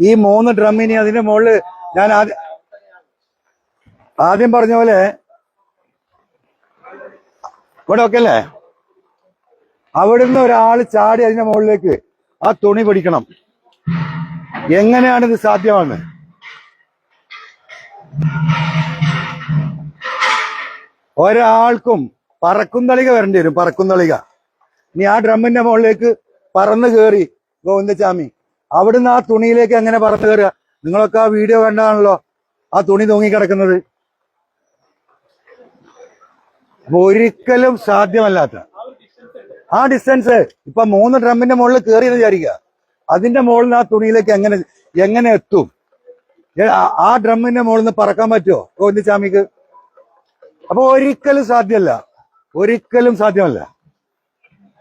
ഈ മൂന്ന് ഡ്രമ്മിനി അതിന്റെ മുകളിൽ ഞാൻ ആദ്യം ആദ്യം പറഞ്ഞ പോലെ ഇവിടെ ഒക്കെ അല്ലേ? അവിടുന്ന് ഒരാൾ ചാടി അതിന്റെ മുകളിലേക്ക് ആ തുണി പിടിക്കണം. എങ്ങനെയാണ് ഇത് സാധ്യമാണ്? ഒരാൾക്കും പറക്കുന്തളിക വരേണ്ടി വരും പറക്കുന്തളിക ഇനി ആ ഡ്രമ്മിന്റെ മുകളിലേക്ക് പറന്ന് കയറി ഗോവിന്ദച്ചാമി അവിടുന്ന് ആ തുണിയിലേക്ക് എങ്ങനെ പറന്ന് കയറുക? നിങ്ങളൊക്കെ ആ വീഡിയോ കണ്ടാണല്ലോ ആ തുണി തൂങ്ങിക്കിടക്കുന്നത് കിടക്കുന്നത്. ഒരിക്കലും സാധ്യമല്ലാത്ത ആ ഡിസ്റ്റൻസ് ഇപ്പൊ മൂന്ന് ഡ്രമ്മിന്റെ മുകളിൽ കയറിയെന്ന് വിചാരിക്കുക. അതിന്റെ മുകളിൽ നിന്ന് ആ തുണിയിലേക്ക് എങ്ങനെ എങ്ങനെ എത്തും? ആ ഡ്രമ്മിന്റെ മുകളിൽ നിന്ന് പറക്കാൻ പറ്റുമോ ഗോവിന്ദ സ്വാമിക്ക് അപ്പൊ ഒരിക്കലും സാധ്യമല്ല. ഒരിക്കലും സാധ്യമല്ല.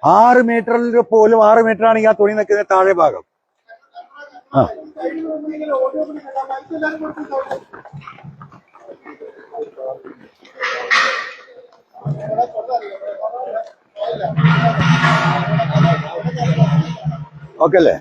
ആറ് മീറ്ററിൽ പോലും ആറ് മീറ്റർ ആണെങ്കിൽ ആ തുണി നിൽക്കുന്ന താഴെ ഭാഗം. ആ ഓക്കെ അല്ലേ